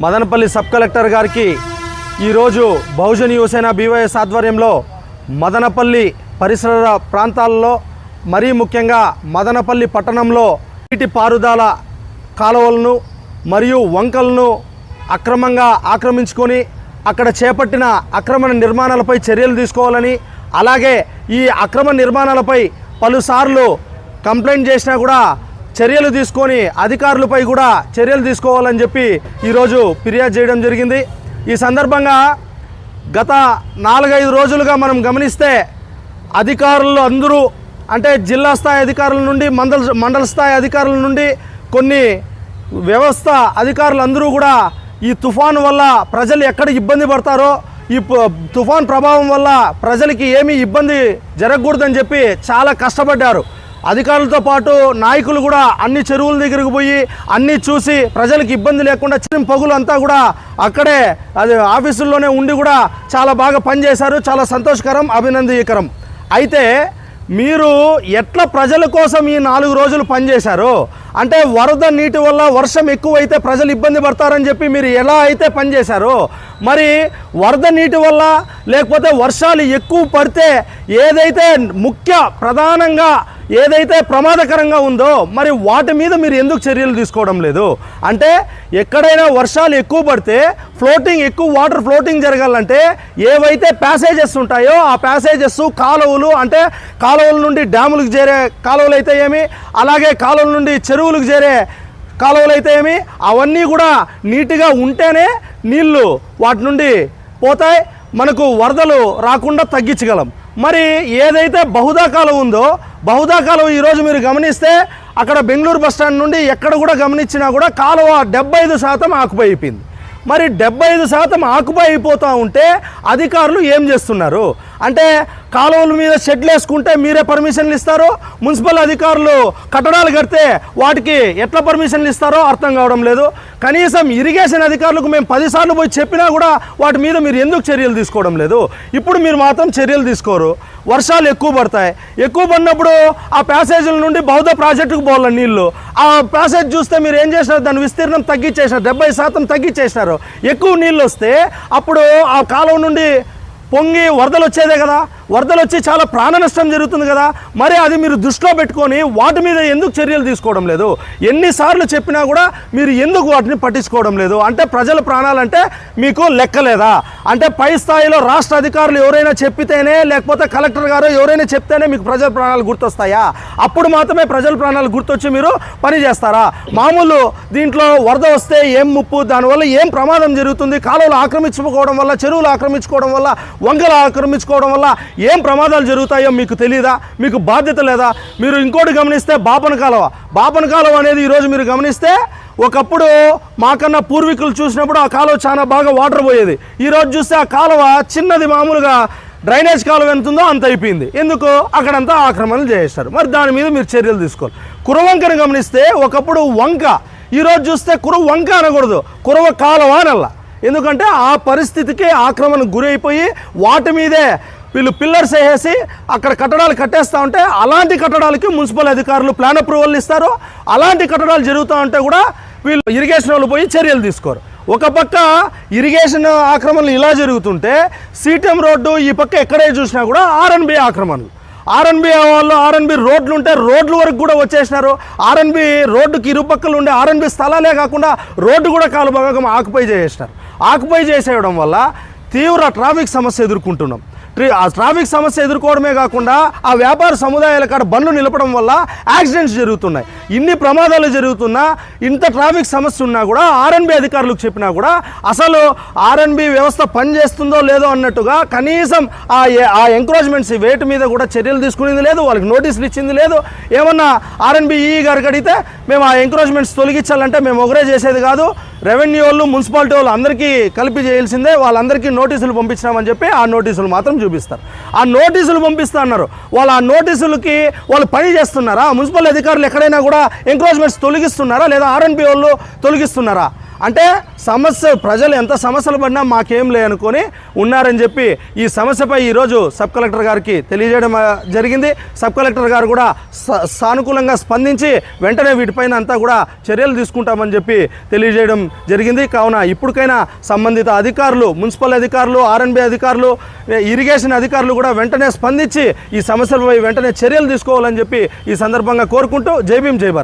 Madanapalle sub collector గారికి ఈరోజు Bahujan Yuvasena BYS ఆధ్వర్యంలో మదనపల్లి పరిసర ప్రాంతాల్లో మరీ ముఖ్యంగా మదనపల్లి పట్టణంలో నీటి పారుదల కాలువలను మరియు వంకలను అక్రమంగా ఆక్రమించుకొని అక్కడ చేపట్టిన అక్రమ నిర్మాణాలపై చర్యలు తీసుకోవాలని అలాగే ఈ అక్రమ నిర్మాణాలపై పలుసార్లు కంప్లైంట్ చేసినా కూడా చర్యలు తీసుకొని అధికారులపై కూడా చర్యలు తీసుకోవాలని చెప్పి ఈరోజు ఫిర్యాదు చేయడం జరిగింది. ఈ సందర్భంగా గత నాలుగైదు రోజులుగా మనం గమనిస్తే అధికారులు అందరూ అంటే జిల్లా స్థాయి అధికారుల నుండి మండల మండల స్థాయి అధికారుల నుండి కొన్ని వ్యవస్థ అధికారులు అందరూ కూడా ఈ తుఫాను వల్ల ప్రజలు ఎక్కడ ఇబ్బంది పడతారో ఈ తుఫాన్ ప్రభావం వల్ల ప్రజలకి ఏమీ ఇబ్బంది జరగకూడదని చెప్పి చాలా కష్టపడ్డారు. అధికారులతో పాటు నాయకులు కూడా అన్ని చెరువుల దగ్గరకు పోయి అన్నీ చూసి ప్రజలకు ఇబ్బంది లేకుండా చిన్న పగులు అంతా కూడా అక్కడే అది ఆఫీసుల్లోనే ఉండి కూడా చాలా బాగా పనిచేశారు. చాలా సంతోషకరం అభినందనీయకరం. అయితే మీరు ఎట్లా ప్రజల కోసం ఈ నాలుగు రోజులు పనిచేశారు? అంటే వరద నీటి వల్ల వర్షం ఎక్కువైతే ప్రజలు ఇబ్బంది పడతారని చెప్పి మీరు ఎలా అయితే పనిచేశారు మరి వరద నీటి వల్ల లేకపోతే వర్షాలు ఎక్కువ పడితే ఏదైతే ముఖ్య ప్రధానంగా ఏదైతే ప్రమాదకరంగా ఉందో మరి వాటి మీద మీరు ఎందుకు చర్యలు తీసుకోవడం లేదు? అంటే ఎక్కడైనా వర్షాలు ఎక్కువ పడితే ఫ్లోటింగ్ ఎక్కువ వాటర్ ఫ్లోటింగ్ జరగాలంటే ఏవైతే ప్యాసేజెస్ ఉంటాయో ఆ ప్యాసేజెస్ కాలువలు అంటే కాలువల నుండి డ్యాములకు చేరే కాలువలు అయితే ఏమి? అలాగే కాలువల నుండి చెరువులకు చేరే కాలువలు అయితే ఏమి? అవన్నీ కూడా నీట్గా ఉంటేనే నీళ్ళు వాటి నుండి పోతాయి. మనకు వరదలు రాకుండా తగ్గించగలం. మరి ఏదైతే బహుదా కాలువ ఉందో బహుదా కాలువ ఈరోజు మీరు గమనిస్తే అక్కడ బెంగళూరు బస్టాండ్ నుండి ఎక్కడ కూడా గమనించినా కూడా కాలువ డెబ్బై ఐదు శాతం ఆకుపై అయిపోయింది. మరి డెబ్బై ఐదు శాతం ఆకుపై అయిపోతూ ఉంటే అధికారులు ఏం చేస్తున్నారు? అంటే కాలువల మీద షెడ్లు వేసుకుంటే మీరే పర్మిషన్లు ఇస్తారు? మున్సిపల్ అధికారులు కట్టడాలు కడితే వాటికి ఎట్లా పర్మిషన్లు ఇస్తారో అర్థం కావడం లేదు. కనీసం ఇరిగేషన్ అధికారులకు మేము పదిసార్లు పోయి చెప్పినా కూడా వాటి మీద మీరు ఎందుకు చర్యలు తీసుకోవడం లేదు? ఇప్పుడు మీరు మాత్రం చర్యలు తీసుకోరు. వర్షాలు ఎక్కువ పడతాయి. ఎక్కువ పడినప్పుడు ఆ ప్యాసేజీల నుండి బౌద్ధ ప్రాజెక్టుకు పోవాలి నీళ్ళు ఆ ప్యాసేజ్ చూస్తే మీరు ఏం చేసినారు? దాని విస్తీర్ణం తగ్గించేసినారు. డెబ్బై శాతం తగ్గించేసినారు. ఎక్కువ నీళ్ళు వస్తే అప్పుడు ఆ కాలువ నుండి పొంగి వరదలు వచ్చేదే కదా. వరదలు వచ్చి చాలా ప్రాణ నష్టం జరుగుతుంది కదా. మరి అది మీరు దృష్టిలో పెట్టుకొని వాటి మీద ఎందుకు చర్యలు తీసుకోవడం లేదు? ఎన్నిసార్లు చెప్పినా కూడా మీరు ఎందుకు వాటిని పట్టించుకోవడం లేదు? అంటే ప్రజల ప్రాణాలంటే మీకు లెక్కలేదా అంటే పై స్థాయిలో రాష్ట్ర అధికారులు ఎవరైనా చెప్పితేనే లేకపోతే కలెక్టర్ గారు ఎవరైనా చెప్తేనే మీకు ప్రజల ప్రాణాలు గుర్తొస్తాయా? అప్పుడు మాత్రమే ప్రజల ప్రాణాలు గుర్తొచ్చి మీరు పని చేస్తారా? మామూలు దీంట్లో వరద వస్తే ఏం ముప్పు? దానివల్ల ఏం ప్రమాదం జరుగుతుంది? కాలువలు ఆక్రమించుకోవడం వల్ల చెరువులు ఆక్రమించుకోవడం వల్ల వంకలు ఆక్రమించుకోవడం వల్ల ఏం ప్రమాదాలు జరుగుతాయో మీకు తెలియదా మీకు బాధ్యత లేదా? మీరు ఇంకోటి గమనిస్తే బాపన కాలువ. బాపన కాలువ అనేది ఈరోజు మీరు గమనిస్తే ఒకప్పుడు మాకన్నా పూర్వీకులు చూసినప్పుడు ఆ కాలువ చాలా బాగా వాటర్ పోయేది. ఈరోజు చూస్తే ఆ కాలువ చిన్నది మామూలుగా డ్రైనేజ్ కాలువ ఎంత ఉందో అంత అయిపోయింది. ఎందుకు? అక్కడంతా ఆక్రమణలు చేస్తారు మరి దాని మీద మీరు చర్యలు తీసుకోవాలి. కురవంకను గమనిస్తే ఒకప్పుడు వంక. ఈరోజు చూస్తే కుర వంక అనకూడదు. కురవ కాలువ అనల్లా. ఎందుకంటే ఆ పరిస్థితికి ఆక్రమణకు గురైపోయి వాటి మీదే వీళ్ళు పిల్లర్స్ వేసేసి అక్కడ కట్టడాలు కట్టేస్తూ ఉంటే అలాంటి కట్టడాలకి మున్సిపల్ అధికారులు ప్లాన్ అప్రూవల్ ఇస్తారు. అలాంటి కట్టడాలు జరుగుతూ ఉంటే కూడా వీళ్ళు ఇరిగేషన్ వాళ్ళు పోయి చర్యలు తీసుకోరు. ఒక పక్క ఇరిగేషన్ ఆక్రమణలు ఇలా జరుగుతుంటే సీటీఎం రోడ్డు ఈ పక్క ఎక్కడే చూసినా కూడా ఆర్ఎన్బి ఆక్రమణలు. ఆర్ఎన్బి వాళ్ళు ఆర్ఎన్బి రోడ్లు ఉంటే రోడ్ల వరకు కూడా వచ్చేసినారు. ఆర్ఎన్బి రోడ్డుకి ఇరుపక్కలు ఉండే ఆర్ఎన్బి స్థలాలే కాకుండా రోడ్డు కూడా కాలు భాగం ఆకుపై చేసేసినారు. ఆకుపై చేసేయడం వల్ల తీవ్ర ట్రాఫిక్ సమస్య ఎదుర్కొంటున్నాం. ఆ ట్రాఫిక్ సమస్య ఎదుర్కోవడమే కాకుండా ఆ వ్యాపార సముదాయాల కాడ బండ్లు నిలపడం వల్ల యాక్సిడెంట్స్ జరుగుతున్నాయి. ఇన్ని ప్రమాదాలు జరుగుతున్నా ఇంత ట్రాఫిక్ సమస్య ఉన్నా కూడా ఆర్ఎన్బి అధికారులకు చెప్పినా కూడా అసలు ఆర్ఎన్బి వ్యవస్థ పనిచేస్తుందో లేదో అన్నట్టుగా కనీసం ఆ ఆ ఎంక్రోచ్మెంట్స్ వేటి మీద కూడా చర్యలు తీసుకునేది లేదు వాళ్ళకి నోటీసులు ఇచ్చింది లేదు. ఏమన్నా ఆర్ఎన్బి ఈఈ గారికి అడిగితే మేము ఆ ఎంక్రోచ్మెంట్స్ తొలగించాలంటే మేము ఒకరే చేసేది కాదు రెవెన్యూ వాళ్ళు మున్సిపాలిటీ వాళ్ళు అందరికీ కలిపి చేయాల్సిందే. వాళ్ళందరికీ నోటీసులు పంపించినామని చెప్పి ఆ నోటీసులు మాత్రం చూపిస్తారు. ఆ నోటీసులు పంపిస్తా అన్నారు. వాళ్ళు ఆ నోటీసులకి వాళ్ళు పని చేస్తున్నారా? మున్సిపల్ అధికారులు ఎక్కడైనా కూడా ఎంక్రోచ్మెంట్స్ తొలగిస్తున్నారా? లేదా ఆర్ఎన్బి వాళ్ళు తొలగిస్తున్నారా? అంటే సమస్య ప్రజలు ఎంత సమస్యలు పడినా మాకేం లే అనుకొని ఉన్నారని చెప్పి ఈ సమస్యపై ఈరోజు సబ్ కలెక్టర్ గారికి తెలియజేయడం జరిగింది. సబ్ కలెక్టర్ గారు కూడా సానుకూలంగా స్పందించి వెంటనే వీటిపైన అంతా కూడా చర్యలు తీసుకుంటామని చెప్పి తెలియజేయడం జరిగింది. కావున ఇప్పటికైనా సంబంధిత అధికారులు మున్సిపల్ అధికారులు ఆర్ఎన్బి అధికారులు ఇరిగేషన్ అధికారులు కూడా వెంటనే స్పందించి ఈ సమస్యలపై వెంటనే చర్యలు తీసుకోవాలని చెప్పి ఈ సందర్భంగా కోరుకుంటూ జై భీం జై భారత్.